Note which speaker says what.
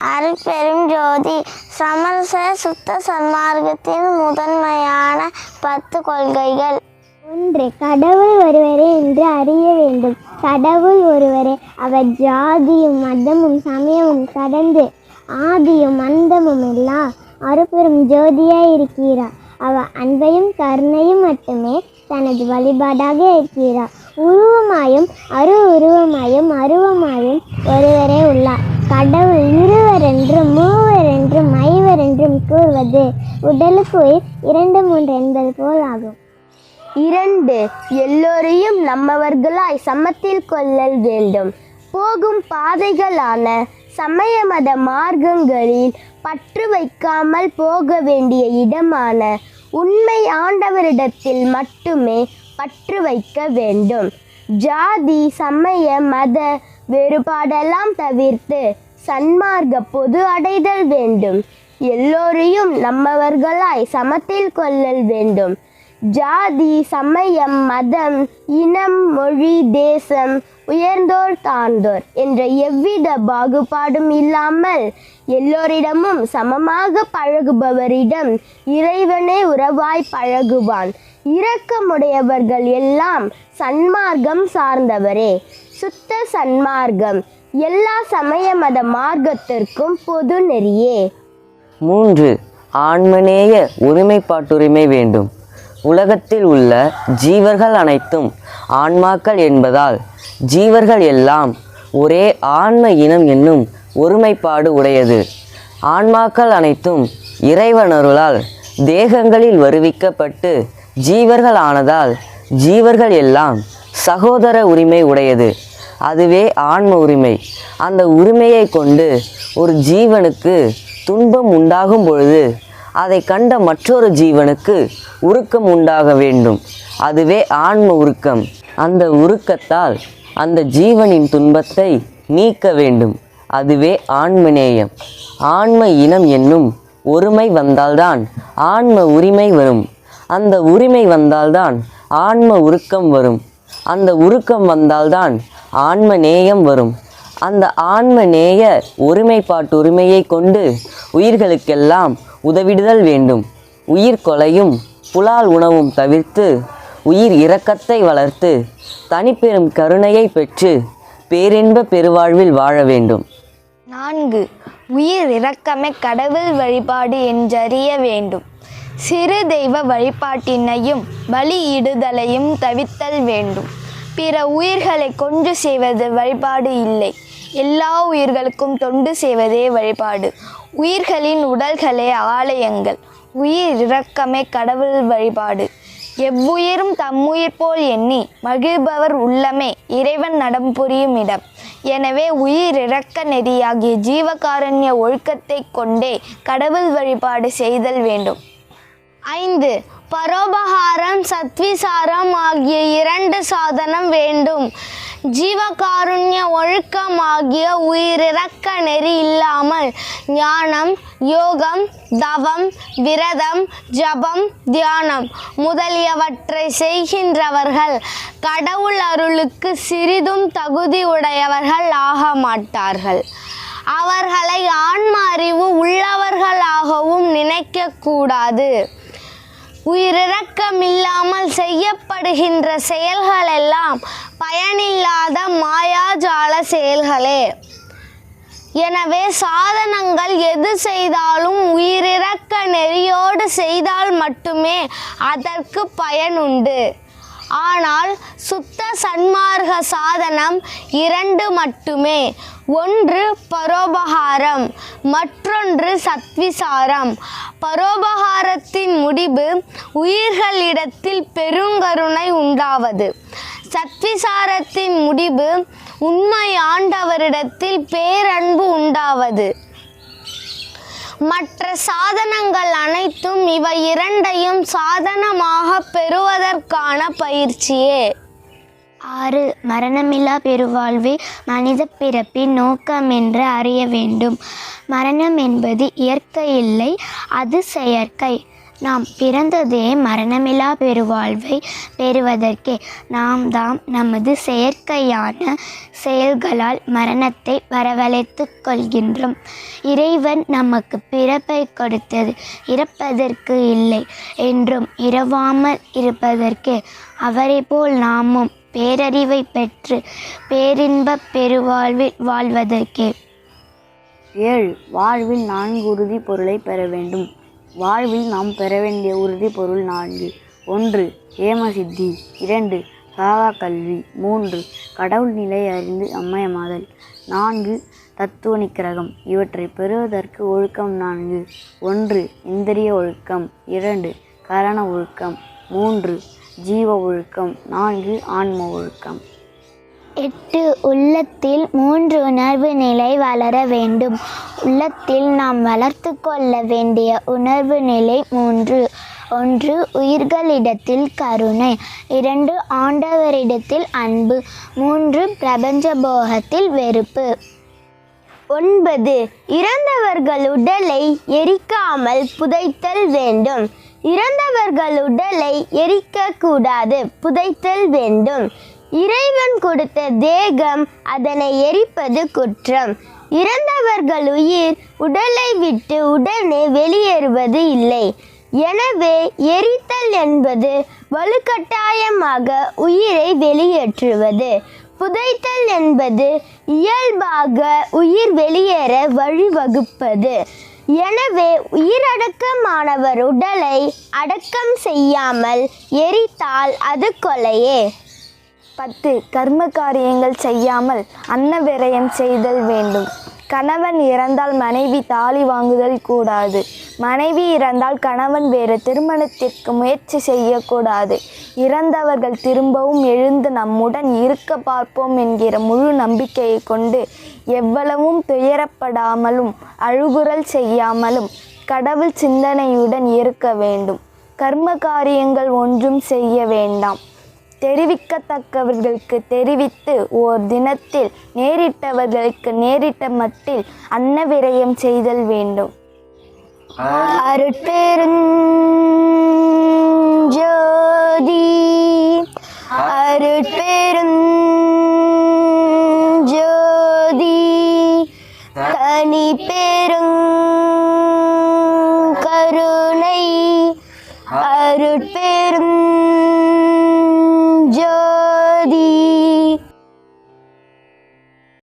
Speaker 1: அருட்பெரும் ஜோதி சமரச சுத்த சன்மார்க்கத்தின் முதன்மையான பத்து கொள்கைகள்.
Speaker 2: ஒன்று கடவுள் ஒருவரே என்று அறிய வேண்டும். கடவுள் ஒருவரே அவர் ஜாதியும் மதமும் சமயமும் கடந்து ஆதியும் அந்தமும் எல்லாம் அறுபெரும் ஜோதியாய் இருக்கிறார். அவர் அன்பையும் கருணையும் மட்டுமே தனது வழிபாடாக இருக்கிறார். உருவமாயும் அரு உருவமாயும் அருவமாயும் ஒருவரே உள்ளார் கடவுள் இருவர் என்றும் மூவர் என்றும் ஐவர் என்றும் கூறுவது உடலுக்கு உயிர் இரண்டு மூன்று என்பது போல் ஆகும்.
Speaker 3: இரண்டு எல்லோரையும் நம்மவர்களாய் சமத்தில் கொள்ளல் வேண்டும். போகும் பாதைகளான சமய மத மார்க்கங்களில் பற்று வைக்காமல் போக வேண்டிய இடமான உண்மை ஆண்டவரிடத்தில் மட்டுமே பற்று வைக்க வேண்டும். ஜாதி சமய மத வேறுபாடெல்லாம் தவிர்த்து சன்மார்க்க பொது அடைதல் வேண்டும். எல்லோரையும் நம்மவர்களாய் சமத்தில் கொள்ளல் வேண்டும். ஜாதி சமயம் மதம் இனம் மொழி தேசம் உயர்ந்தோர் தாழ்ந்தோர் என்ற எவ்வித பாகுபாடும் இல்லாமல் எல்லோரிடமும் சமமாக பழகுபவரிடம் இறைவனே உறவாய் பழகுவான். இரக்கமுடையவர்கள் எல்லாம் சன்மார்க்கம் சார்ந்தவரே. சுத்த சன்மார்க்கம் எல்லா சமய மத மார்க்கத்திற்கும் பொது நெறியே.
Speaker 4: மூன்று ஆண்மநேய ஒருமைப்பாட்டுரிமை வேண்டும். உலகத்தில் உள்ள ஜீவர்கள் அனைத்தும் ஆன்மாக்கள் என்பதால் ஜீவர்கள் எல்லாம் ஒரே ஆன்ம இனம் என்னும் ஒருமைப்பாடு உடையது. ஆன்மாக்கள் அனைத்தும் இறைவனருளால் தேகங்களில் வருவிக்கப்பட்டு ஜீவர்கள் ஆனதால் ஜீவர்கள் எல்லாம் சகோதர உரிமை உடையது. அதுவே ஆன்ம உரிமை. அந்த உரிமையை கொண்டு ஒரு ஜீவனுக்கு துன்பம் உண்டாகும் பொழுது அதை கண்ட மற்றொரு ஜீவனுக்கு உருக்கம் உண்டாக வேண்டும். அதுவே ஆன்ம உருக்கம். அந்த உருக்கத்தால் அந்த ஜீவனின் துன்பத்தை நீக்க வேண்டும். அதுவே ஆன்மநேயம். ஆன்ம இனம் என்னும் ஒருமை வந்தால்தான் ஆன்ம உரிமை வரும். அந்த உரிமை வந்தால்தான் ஆன்ம உருக்கம் வரும். அந்த உருக்கம் வந்தால்தான் ஆன்ம நேயம் வரும். அந்த ஆன்ம நேய ஒருமைப்பாட்டு உரிமையை கொண்டு உயிர்களுக்கெல்லாம் உதவிடுதல் வேண்டும். உயிர் கொலையும் புலால் உணவும் தவிர்த்து உயிர் இரக்கத்தை வளர்த்து தனிப்பெரும் கருணையை பெற்று பேரின்ப பெருவாழ்வில் வாழ வேண்டும்.
Speaker 5: நான்கு உயிர் இரக்கமே கடவுள் வழிபாடு என்றறிய வேண்டும். சிறு தெய்வ வழிபாட்டினையும் பலியிடுதலையும் தவிர்த்தல் வேண்டும். பிற உயிர்களை கொண்டு செய்வது வழிபாடு இல்லை. எல்லா உயிர்களுக்கும் தொண்டு செய்வதே வழிபாடு. உயிர்களின் உடல்களே ஆலயங்கள். உயிர் இரக்கமே கடவுள் வழிபாடு. எவ்வுயிரும் தம்முயிர் போல் எண்ணி மகிழ்பவர் உள்ளமே இறைவன் நடம் புரியும் இடம். எனவே உயிர் இறக்க நெறியாகிய ஜீவகாரண்ய ஒழுக்கத்தைக் கொண்டே கடவுள் வழிபாடு செய்தல் வேண்டும். ஐந்து பரோபகாரம் சத்விசாரம் ஆகிய இரண்டு சாதனம் வேண்டும். ஜீவகாருண்ய ஒழுக்கமாகிய உயிரிறக்க நெறி இல்லாமல் ஞானம் யோகம் தவம் விரதம் ஜபம் தியானம் முதலியவற்றை செய்கின்றவர்கள் கடவுள் அருளுக்கு சிறிதும் தகுதி உடையவர்கள் ஆக மாட்டார்கள். அவர்களை ஆன்ம அறிவு உள்ளவர்களாகவும் நினைக்கக்கூடாது. உயிரிறக்கமில்லாமல் செய்யப்படுகின்ற செயல்களெல்லாம் பயனில்லாத மாயாஜால செயல்களே. எனவே சாதனங்கள் எது செய்தாலும் உயிரிழக்க நெறியோடு செய்தால் மட்டுமே அதற்கு பயனுண்டு ஆனால் சுத்த சன்மார்க்க சாதனம் இரண்டு மட்டுமே. ஒன்று பரோபகாரம் மற்றொன்று சத்விசாரம். பரோபகாரத்தின் முடிவு உயிர்களிடத்தில் பெருங்கருணை உண்டாவது. சத்விசாரத்தின் முடிவு உண்மை ஆண்டவரிடத்தில் பேரன்பு உண்டாவது. மற்ற சாதனங்கள் அனைத்தும் இவை இரண்டையும் சாதனமாக பெறுவதற்கான பயிற்சியே.
Speaker 2: ஆறு மரணமில்லா பெருவாழ்வே மனித பிறப்பின் நோக்கம் என்று அறிய வேண்டும். மரணம் என்பது இயற்கை இல்லை அது செயற்கை. நாம் பிறந்ததே மரணமில்லா பெருவாழ்வை பெறுவதற்கே. நாம் தாம் நமது செயற்கையான செயல்களால் மரணத்தை வரவழைத்து கொள்கின்றோம். இறைவன் நமக்கு பிறப்பை கொடுத்தது இறப்பதற்கு இல்லை என்றும் இரவாமல் இருப்பதற்கு. அவரை போல் நாமும் பேரறிவை பெற்று பேரின்பப் பெருவாழ்வில் வாழ்வதற்கே.
Speaker 6: ஏழு. வாழ்வில் நான்கு உறுதி பொருளை பெற வேண்டும். வாழ்வில் நாம் பெற வேண்டிய உறுதி பொருள் நான்கு. ஒன்று ஏமசித்தி இரண்டு சாகா கல்வி. மூன்று கடவுள் நிலை அறிந்து அம்மயமாதல். நான்கு தத்துவ நிக்கிரகம். இவற்றை பெறுவதற்கு ஒழுக்கம் நான்கு. ஒன்று இந்திரிய ஒழுக்கம். இரண்டு கரண ஒழுக்கம். மூன்று ஜீவ ஒழுக்கம். நான்கு ஆன்ம ஒழுக்கம்.
Speaker 2: எட்டு உள்ளத்தில் மூன்று உணர்வு நிலை வளர வேண்டும். உள்ளத்தில் நாம் வளர்த்து கொள்ள வேண்டிய உணர்வு நிலை மூன்று. ஒன்று உயிர்களிடத்தில் கருணை. இரண்டு ஆண்டவரிடத்தில் அன்பு. மூன்று பிரபஞ்ச போகத்தில் வெறுப்பு.
Speaker 3: ஒன்பது இறந்தவர்கள் உடலை எரிக்காமல் புதைத்தல் வேண்டும். இறந்தவர்கள் உடலை எரிக்கக்கூடாது புதைத்தல் வேண்டும். இறைவன் கொடுத்த தேகம் அதனை எரிப்பது குற்றம். இறந்தவர்கள் உயிர் உடலை விட்டு உடனே வெளியேறுவது இல்லை. எனவே எரித்தல் என்பது வலுக்கட்டாயமாக உயிரை வெளியேற்றுவது. புதைத்தல் என்பது இயல்பாக உயிர் வெளியேற வழிவகுப்பது. எனவே உயிரடக்கமானவர் உடலை அடக்கம் செய்யாமல் எரித்தால் அது கொலையே.
Speaker 7: பத்து கர்ம காரியங்கள் செய்யாமல் அன்ன விரயம் செய்தல் வேண்டும். கணவன் இறந்தால் மனைவி தாலி வாங்குதல் கூடாது. மனைவி இறந்தால் கணவன் வேறு திருமணத்திற்கு முயற்சி செய்யக்கூடாது. இறந்தவர்கள் திரும்பவும் எழுந்து நம்முடன் இருக்க பார்ப்போம் என்கிற முழு நம்பிக்கையை கொண்டு எவ்வளவும் துயரப்படாமலும் அழுகுரல் செய்யாமலும் கடவுள் சிந்தனையுடன் இருக்க வேண்டும். கர்ம காரியங்கள் ஒன்றும் செய்ய வேண்டாம். தெரிவிக்கத்தக்கவர்களுக்கு தெரிவித்து ஓர் தினத்தில் நேரிட்டவர்களுக்கு நேரிட்ட மட்டில் அன்ன விரயம் செய்தல் வேண்டும். அருட்பெருஞ்சோதி அருட்பெருஞ்சோதி தனி பெருங் கருணை அருட்பெரும்